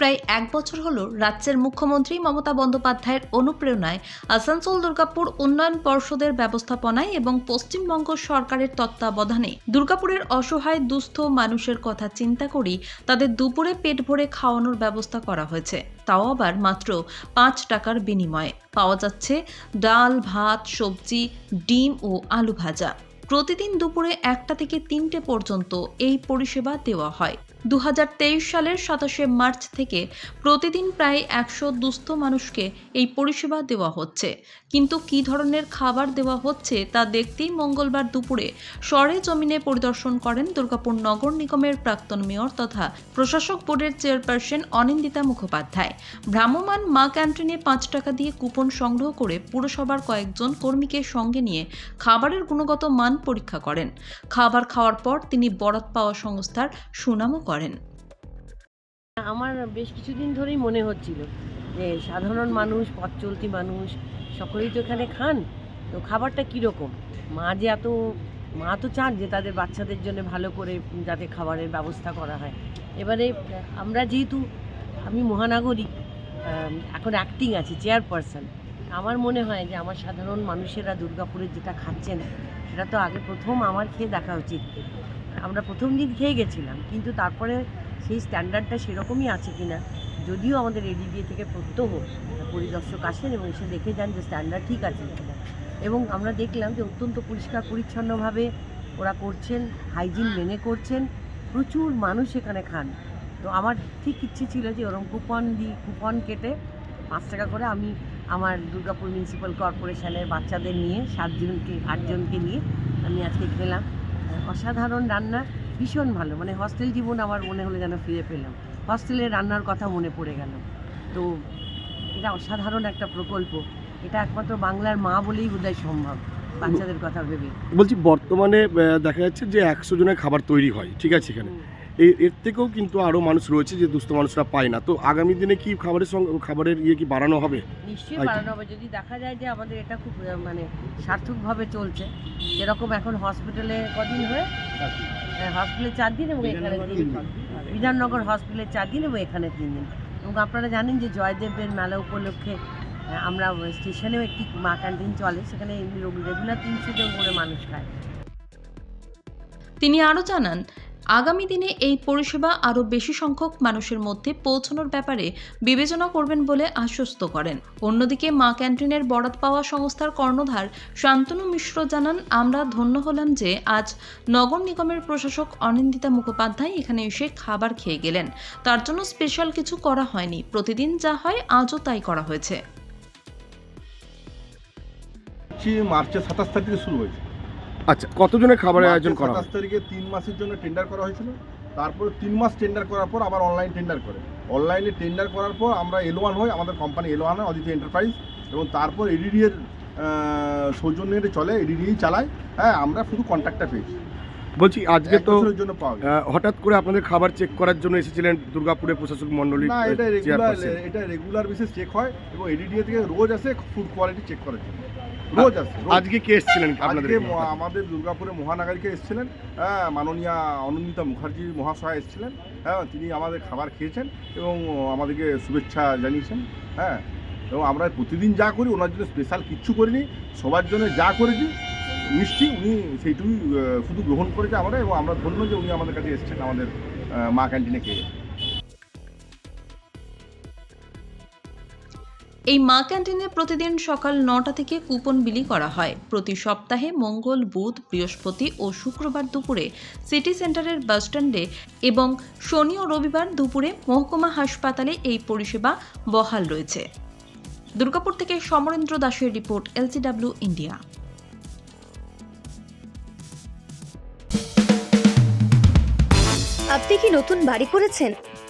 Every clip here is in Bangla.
প্রায় এক বছর হলো রাজ্যের মুখ্যমন্ত্রী মমতা বন্দ্যোপাধ্যায়ের অনুপ্রেরণায় আসানসোল, দুর্গাপুর উন্নয়ন পর্ষদের ব্যবস্থাপনায় এবং পশ্চিমবঙ্গ সরকারের তত্ত্বাবধানে দুর্গাপুরের অসহায়, দুস্থ মানুষের কথা চিন্তা করি তাদের দুপুরে পেট ভরে খাওয়ানোর ব্যবস্থা করা হয়েছে। তাও আবার মাত্র পাঁচ টাকার বিনিময়ে। পাওয়া যাচ্ছে ডাল, ভাত, সবজি, ডিম ও আলু ভাজা। প্রতিদিন দুপুরে একটা থেকে তিনটে পর্যন্ত এই পরিষেবা দেওয়া হয়। দু হাজার তেইশ সালের সাতাশে মার্চ থেকে প্রতিদিন প্রায় একশো দুস্থ মানুষকে এই পরিষেবা দেওয়া হচ্ছে। কিন্তু কি ধরনের খাবার দেওয়া হচ্ছে তা দেখতেই মঙ্গলবার দুপুরে সরে জমিনে পরিদর্শন করেন দুর্গাপুর নগর নিগমের প্রাক্তন মেয়র তথা প্রশাসক বোর্ডের চেয়ারপারসন অনিন্দিতা মুখোপাধ্যায়। ভ্রাম্যমাণ মা ক্যান্টিনে পাঁচ টাকা দিয়ে কুপন সংগ্রহ করে পুরসভার কয়েকজন কর্মীকে সঙ্গে নিয়ে খাবারের গুণগত মান পরীক্ষা করেন। খাবার খাওয়ার পর তিনি বরাত পাওয়া সংস্থার সুনামও করেন? আমার বেশ কিছুদিন ধরেই মনে হচ্ছিল যে সাধারণ মানুষ, পথ চলতি মানুষ, সকলেই তো এখানে খান, তো খাবারটা কীরকম? মা যে এত, মা তো চান যে তাদের বাচ্চাদের জন্য ভালো করে যাতে খাবারের ব্যবস্থা করা হয়। এবারে আমরা যেহেতু আমি মহানাগরিক এখন অ্যাক্টিং আছি চেয়ারপারসন আমার মনে হয় যে আমার সাধারণ মানুষেরা দুর্গাপুরে যেটা খাচ্ছেন, সেটা তো আগে প্রথম আমার খেয়ে দেখা উচিত। আমরা প্রথম দিন খেয়ে গেছিলাম, কিন্তু তারপরে সেই স্ট্যান্ডার্ডটা সেরকমই আছে কিনা, যদিও আমাদের এডিডিএ থেকে প্রত্যহ পরিদর্শক আসেন এবং এসে দেখে যান যে স্ট্যান্ডার্ড ঠিক আছে কিনা। এবং আমরা দেখলাম যে অত্যন্ত পরিষ্কার, পরিচ্ছন্নভাবে ওরা করছেন হাইজিন মেনে করছেন, প্রচুর মানুষ এখানে খান। তো আমার ঠিক ইচ্ছে ছিল যে ওরকম কুপন দিই কুপন কেটে পাঁচ টাকা করে আমি আমার দুর্গাপুর মিউনিসিপ্যাল কর্পোরেশনের বাচ্চাদের নিয়ে সাতজনকে আটজনকে নিয়ে আমি আজকে খেলাম। অসাধারণ রান্না ভীষণ ভালো। মানে হস্টেল জীবন আমার মনে হলো যেন ফিরে পেলাম। হস্টেলের রান্নার কথা মনে পড়ে গেল। তো এটা অসাধারণ একটা প্রকল্প। এটা একমাত্র বাংলার মা বলেই বোধহয় সম্ভব বাচ্চাদের কথা ভেবে। বলছি বর্তমানে দেখা যাচ্ছে যে একশো জনের খাবার তৈরি হয় ঠিক আছে এখানে। এর থেকেও কিন্তু আরও মানুষ রয়েছে যে দুস্থ মানুষরা পায় না। তো আগামী দিনে কি খাবারের সঙ্গে খাবারের ইয়ে কি বাড়ানো হবে? নিশ্চয়ই বাড়ানো হবে। যদি দেখা যায় যে আমাদের এটা খুব মানে সার্থকভাবে চলছে যেরকম এখন হসপিটালে কদিন হয়ে? হসপিটালে চার দিন এবং এখানে বিধাননগর হসপিটালে চার দিন এবং এখানে তিন দিন। এবং আপনারা জানেন যে জয়দেবের মেলা উপলক্ষে আমরা স্টেশনেও একটি মা ক্যান্টিন চলে সেখানে রেগুলার তিনশো জন করে মানুষ খায়। তিনি আরও জানান আগামী দিনে এই পরিষেবা আরও বেশি সংখ্যক মানুষের মধ্যে পৌঁছানোর ব্যাপারে বিবেচনা করবেন বলে আশ্বস্ত করেন। অন্যদিকে মা ক্যান্টিনের বরাত পাওয়া সংস্থার কর্ণধার শান্তনু মিশ্র জানান, আমরা ধন্য হলাম যে আজ নগর নিগমের প্রশাসক অনিন্দিতা মুখোপাধ্যায় এখানে এসে খাবার খেয়ে গেলেন। তার জন্য স্পেশাল কিছু করা হয়নি। প্রতিদিন যা হয় আজও তাই করা হয়েছে। মার্চের সাতাশ তারিখ থেকে শুরু হয়েছে। আচ্ছা কতজনের খাবারের আয়োজন করা সাতাশ তারিখে তিন মাসের জন্য টেন্ডার করা হয়েছিল। তারপরে তিন মাস টেন্ডার করার পর আবার অনলাইন টেন্ডার করে। অনলাইনে টেন্ডার করার পর আমরা এলো ওয়ান হই আমাদের কোম্পানি এলো ওয়ান হয় অদিতি এন্টারপ্রাইজ এবং তারপর এডিডি এর সৌজন্যে চলে এডিডিই চালায়। হ্যাঁ আমরা শুধু কন্ট্রাক্টটা পেয়েছি। বলছি আজকে তো হঠাৎ করে আপনাদের খাবার চেক করার জন্য এসেছিলেন দুর্গাপুরের প্রশাসক মন্ডলী না এটা রেগুলার এটা রেগুলার বেসিস চেক হয় এবং এডিডিএ থেকে রোজ আসে ফুড কোয়ালিটি চেক করার জন্য। রোজ আসে আজকে কে এসেছিলেন আজকে আমাদের দুর্গাপুরে মহানাগরিকে এসেছিলেন হ্যাঁ মাননীয়া অনন্দিতা মুখার্জি মহাশয় এসেছিলেন হ্যাঁ তিনি আমাদের খাবার খেয়েছেন এবং আমাদেরকে শুভেচ্ছা জানিয়েছেন হ্যাঁ এবং আমরা প্রতিদিন যা করি ওনার জন্য স্পেশাল কিচ্ছু করিনি সবার জন্য যা করেছি মিষ্টি উনি সেইটুকুই শুধু গ্রহণ করেছে আমরা এবং আমরা ধন্য যে উনি আমাদের কাছে এসেছেন আমাদের মা ক্যান্টিনে খেয়ে। এই মা ক্যান্টিনে প্রতিদিন সকাল নটা থেকে কুপন বিলি করা হয়। প্রতি সপ্তাহে মঙ্গল, বুধ, বৃহস্পতি ও শুক্রবার দুপুরে সিটি সেন্টারের বাসস্ট্যান্ডে এবং শনি ও রবিবার দুপুরে মহকুমা হাসপাতালে এই পরিষেবা বহাল রয়েছে। দুর্গাপুর থেকে সমরেন্দ্র দাসের রিপোর্ট, এলসিডাব্লিউ ইন্ডিয়া। আপনি কি নতুন বাড়ি করেছেন?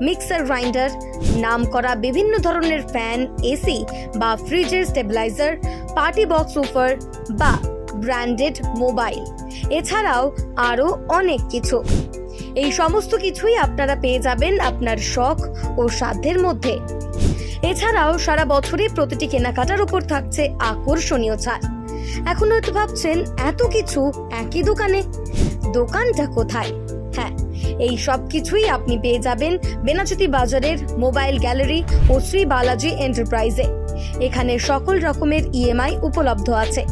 mixer grinder, নাম করা বিভিন্ন ধরনের ফ্যান, এসি বা ফ্রিজের স্টেবিলাইজার, পার্টি বক্স উফার বা ব্র্যান্ডেড মোবাইল। এছাড়াও আরও অনেক কিছু। এই সমস্ত কিছুই আপনারা পেয়ে যাবেন আপনার শখ ও সাধ্যের মধ্যে। এছাড়াও সারা বছরই প্রতিটি কেনাকাটার উপর থাকছে আকর্ষণীয় ছাড়। এখন হয়তো ভাবছেন, এত কিছু একই দোকানে? দোকানটা কোথায়? হ্যাঁ এই সব কিছুই আপনি পেয়ে যাবেন বেনাচুতি বাজারের মোবাইল গ্যালারি ও শ্রী বালাজি এন্টারপ্রাইজে। এখানে সকল রকমের ইএমআই উপলব্ধ আছে।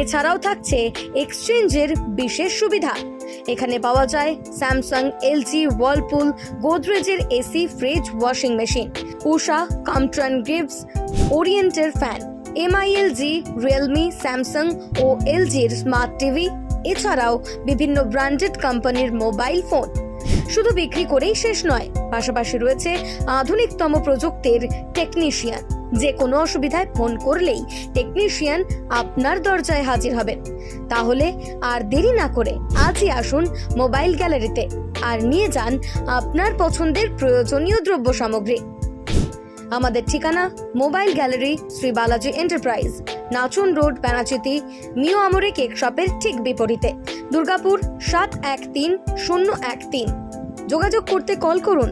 এছাড়াও থাকছে এক্সচেঞ্জের বিশেষ সুবিধা। এখানে পাওয়া যায় Samsung, LG Whirlpool গোদরেজের AC, fridge, washing machine, Usha, কামট্রান গিভস ওরিয়েন্টের fan, Mi LG, Realme, Samsung ও এলজির স্মার্ট টিভি এছাড়াও বিভিন্ন ব্র্যান্ডেড কোম্পানির মোবাইল ফোন। শুধু বিক্রি করেই শেষ নয়, পাশাপাশি রয়েছে আধুনিকতম প্রযুক্তির টেকনিশিয়ান যে কোনো অসুবিধায় ফোন করলেই টেকনিশিয়ান আপনার দরজায় হাজির হবেন। তাহলে আর দেরি না করে আজই আসুন মোবাইল গ্যালারিতে আর নিয়ে যান আপনার পছন্দের প্রয়োজনীয় দ্রব্য সামগ্রী আমাদের ঠিকানা mobile gallery Shri Balaji enterprise, Nachan road, প্যানাচিতি, মিও আমরে কেক শপের ঠিক বিপরীতে। দুর্গাপুর সাত এক তিন শূন্য এক তিন। যোগাযোগ করতে কল করুন।